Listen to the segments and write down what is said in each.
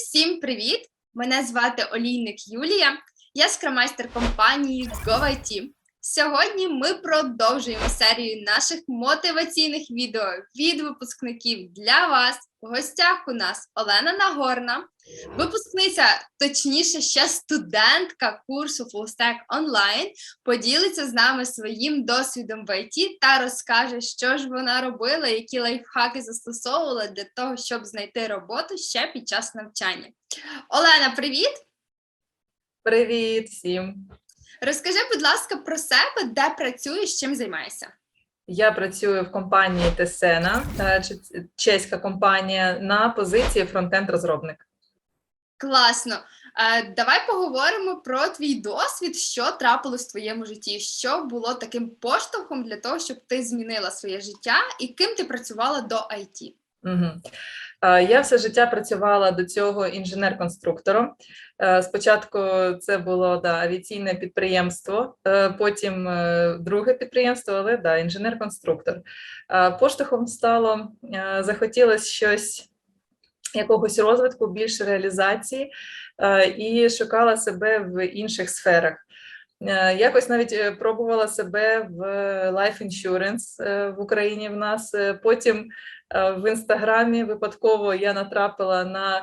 всім привіт! Мене звати Олійник Юлія. Я скромайстер компанії GoIT. Сьогодні ми продовжуємо серію наших мотиваційних відео від випускників для вас. В гостях у нас Олена Нагорна, випускниця, точніше, ще студентка курсу Fullstack Online, поділиться з нами своїм досвідом в ІТ та розкаже, що ж вона робила, які лайфхаки застосовувала для того, щоб знайти роботу ще під час навчання. Олена, привіт! Привіт всім! Розкажи, будь ласка, про себе, де працюєш, чим займаєшся. Я працюю в компанії Тесена, чеська компанія, на позиції фронтенд-розробник. Класно. Е, давай поговоримо про твій досвід, що трапилось в твоєму житті, що було таким поштовхом для того, щоб ти змінила своє життя і ким ти працювала до IT. Угу. Я все життя працювала до цього інженер-конструктором. Е, Спочатку це було да, авіаційне підприємство, е, потім е, друге підприємство, але да, інженер-конструктор. Поштовхом стало, захотілося щось, якогось розвитку, більше реалізації і шукала себе в інших сферах. Е, Якось навіть е, пробувала себе в Life Insurance е, в Україні в нас. Е, Потім е, в інстаграмі випадково я натрапила на е,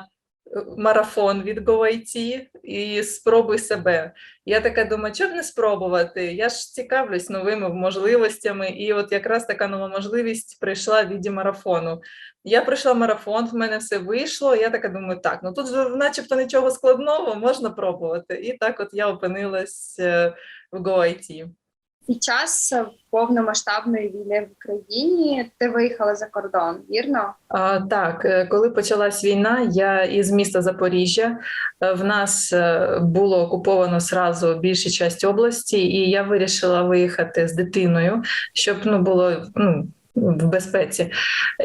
марафон від GoIT і спробуй себе. Я така думаю, що б не спробувати? Я ж цікавлюсь новими можливостями, і от якраз така нова можливість прийшла в віді марафону. Я пройшла марафон, в мене все вийшло. Я така думаю, так, ну тут же начебто нічого складного, можна пробувати. І так от я опинилась е, в GoIT. Під час повномасштабної війни в Україні ти виїхала за кордон, вірно? А, так, е, коли почалась війна, я із міста Запоріжжя. Е, В нас е, було окуповано сразу більшу часть області, і я вирішила виїхати з дитиною, щоб ну було ну. В безпеці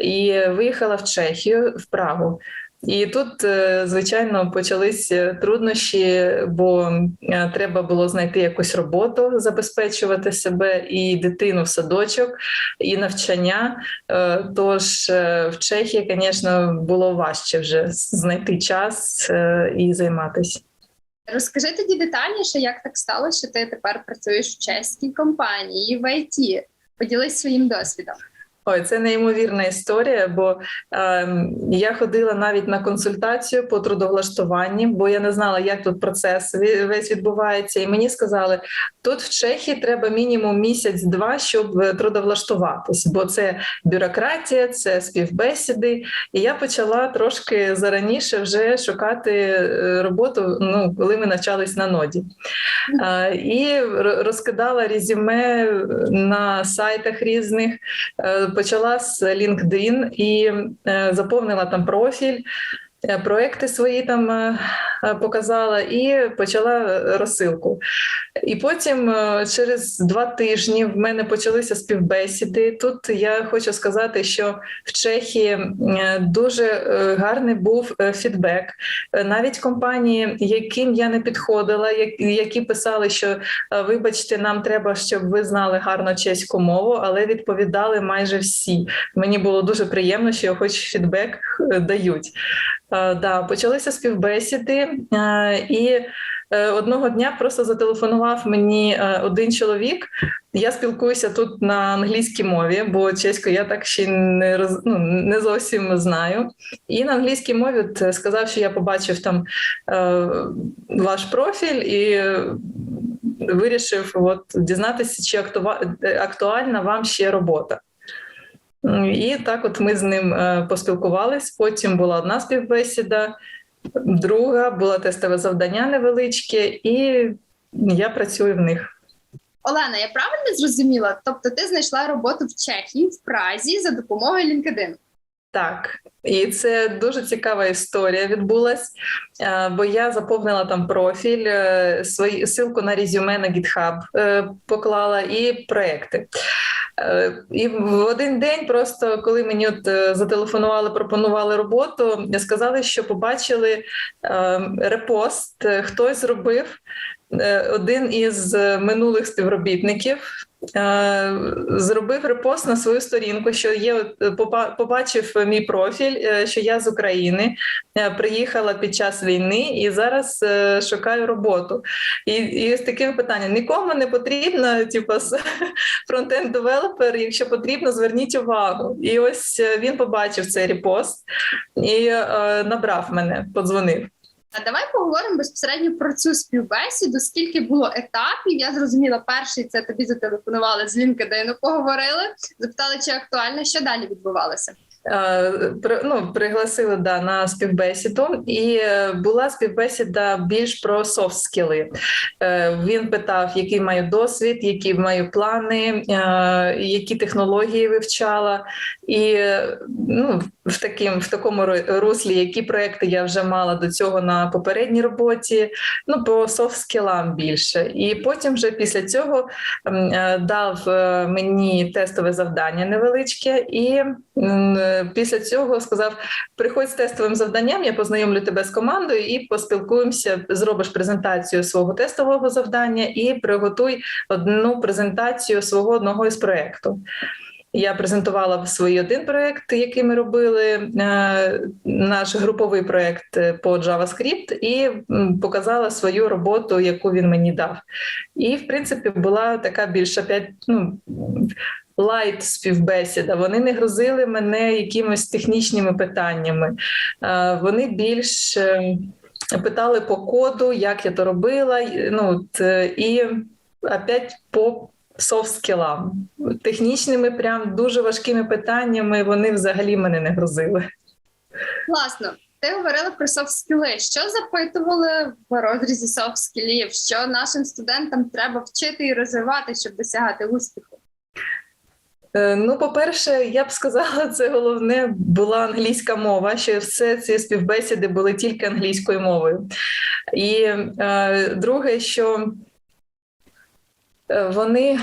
і виїхала в Чехію в Прагу. І тут, е, звичайно, почались е, труднощі, бо е, треба було знайти якусь роботу, забезпечувати себе і дитину в садочок, і навчання. Тож в Чехії, звісно, було важче вже знайти час і займатися. Розкажи тоді детальніше, як так сталося, що ти тепер працюєш в чеській компанії в ІТ. Поділись своїм досвідом. Ой, це неймовірна історія, бо е, я ходила навіть на консультацію по трудовлаштуванні, бо я не знала, як тут процес весь відбувається. І мені сказали, тут в Чехії треба мінімум місяць-два, щоб е, трудовлаштуватись, бо це бюрократія, це співбесіди. І я почала трошки зараніше вже шукати е, роботу, ну коли ми навчались на ноді. Е, І розкидала резюме на сайтах різних. Е, Почала з LinkedIn і е, заповнила там профіль. Е, Проекти свої там е, е, показала і почала розсилку. І потім, через два тижні, в мене почалися співбесіди. Тут я хочу сказати, що в Чехії дуже гарний був фідбек. Навіть компанії, яким я не підходила, які писали, що вибачте, нам треба, щоб ви знали гарно чеську мову, але відповідали майже всі. Мені було дуже приємно, що хоч фідбек дають. Е, Да, почалися співбесіди, е, і е, одного дня просто зателефонував мені один чоловік. Я спілкуюся тут на англійській мові, бо чеську я так ще не роз, ну, не зовсім знаю. І на англійській мові сказав, що я побачив там ваш профіль і вирішив от, дізнатися, чи актуальна вам ще робота. І так, от ми з ним е, поспілкувались. Потім була одна співбесіда, друга була тестове завдання невеличке, і я працюю в них. Олена, я правильно зрозуміла? Тобто ти знайшла роботу в Чехії в Празі за допомогою LinkedIn? Так, і це дуже цікава історія відбулась, е, бо я заповнила там профіль, е, свої ссылку на резюме на GitHub поклала і проекти. Е, І в один день, просто коли мені от е, зателефонували, пропонували роботу, сказали, що побачили е, репост, хтось зробив. Один із минулих співробітників зробив репост на свою сторінку, що є е, побачив мій профіль, е, що я з України, е, приїхала під час війни і зараз е, шукаю роботу. І, і з таким питанням: нікому не потрібно, типу, фронтенд девелопер, якщо потрібно, зверніть увагу. І ось е, він побачив цей репост і е, набрав мене, подзвонив. А давай поговоримо безпосередньо про цю співбесіду. Скільки було етапів? Я зрозуміла, перший це тобі зателефонували з LinkedIn, поговорили, запитали, чи актуально, що далі відбувалося. Е, ну, пригласили да, на співбесіду, і е, була співбесіда більш про софт скіли. Е, Він питав, який маю досвід, які маю плани, які технології вивчала, і ну, в, таким, в такому руслі, які проекти я вже мала до цього на попередній роботі, ну по софт скілам більше. І потім, вже після цього, е, дав е, мені тестове завдання невеличке, і е, після цього сказав: приходь з тестовим завданням, я познайомлю тебе з командою і поспілкуємося. Зробиш презентацію свого тестового завдання і приготуй одну презентацію свого одного із проєкту. Я презентувала свій один проєкт, який ми робили, е, наш груповий проєкт е, по JavaScript, і показала свою роботу, яку він мені дав. І, в принципі, була така більш опять, ну, лайт співбесіда. Вони не грузили мене якимись технічними питаннями. Е, Вони більш питали по коду, як я то робила. Ну, і опять по софт скілам. Технічними, прям дуже важкими питаннями вони взагалі мене не грузили. Класно. Ти говорила про софт скіли. Що запитували в розрізі софт скілів? Що нашим студентам треба вчити і розвивати, щоб досягати успіху? Е, Ну, по-перше, я б сказала, це головне була англійська мова, що все ці співбесіди були тільки англійською мовою. І е, друге, що вони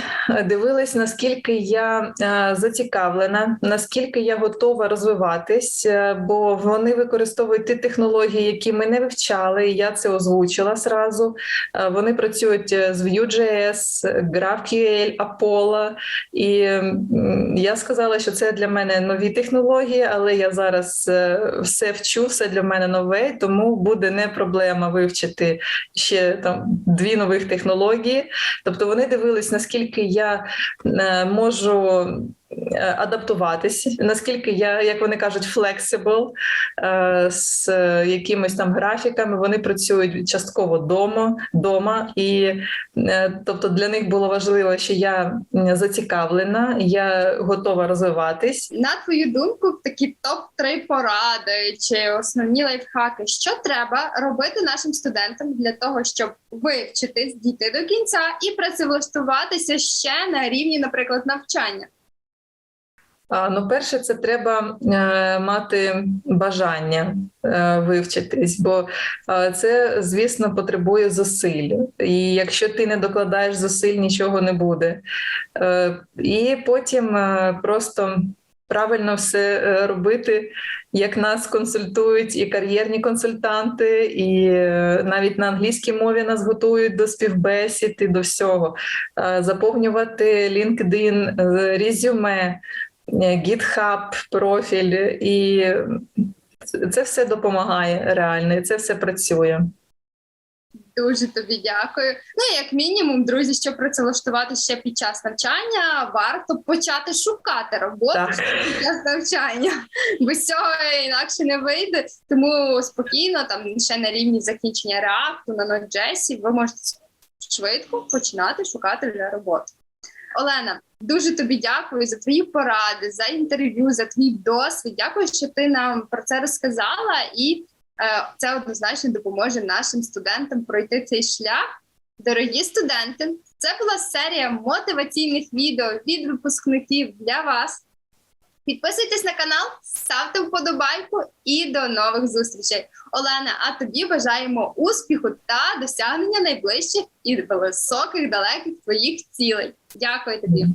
дивились, наскільки я е, зацікавлена, наскільки я готова розвиватись, е, бо вони використовують ті технології, які ми не вивчали. і Я це озвучила зразу. Е, Вони працюють е, з Vue.js, GraphQL, Apollo. І я сказала, що це для мене нові технології, але я зараз е, все вчу, все для мене нове, тому буде не проблема вивчити ще там дві нових технології. Тобто вони дивились, наскільки я е, можу. Е, Адаптуватись, наскільки я, як вони кажуть, е, з е, якимись там графіками, вони працюють частково дома, дома, і е, тобто для них було важливо, що я зацікавлена, я готова розвиватись. На твою думку, такі топ 3 поради чи основні лайфхаки, що треба робити нашим студентам для того, щоб вивчитись, дійти до кінця і працевлаштуватися ще на рівні, наприклад, навчання. Ну, перше, це треба е, мати бажання е, вивчитись, бо е, це, звісно, потребує зусиль. І якщо ти не докладаєш зусиль, нічого не буде. І потім просто правильно все робити, як нас консультують і кар'єрні консультанти, і навіть на англійській мові нас готують до співбесід і до всього. Заповнювати LinkedIn, резюме. GitHub профіль, і це все допомагає реально, і це все працює. Дуже тобі дякую. Ну як мінімум, друзі, щоб працевлаштувати ще під час навчання, варто почати шукати роботу Так. під час навчання. Без цього інакше не вийде. Тому спокійно, там ще на рівні закінчення реакту на Node.js ви можете швидко починати шукати вже роботу. Олена, дуже тобі дякую за твої поради, за інтерв'ю, за твій досвід. Дякую, що ти нам про це розказала, і е, це однозначно допоможе нашим студентам пройти цей шлях. Дорогі студенти, це була серія мотиваційних відео від випускників для вас. Підписуйтесь на канал, ставте вподобайку і до нових зустрічей. Олена, а тобі бажаємо успіху та досягнення найближчих і високих далеких твоїх цілей. Дякую тобі.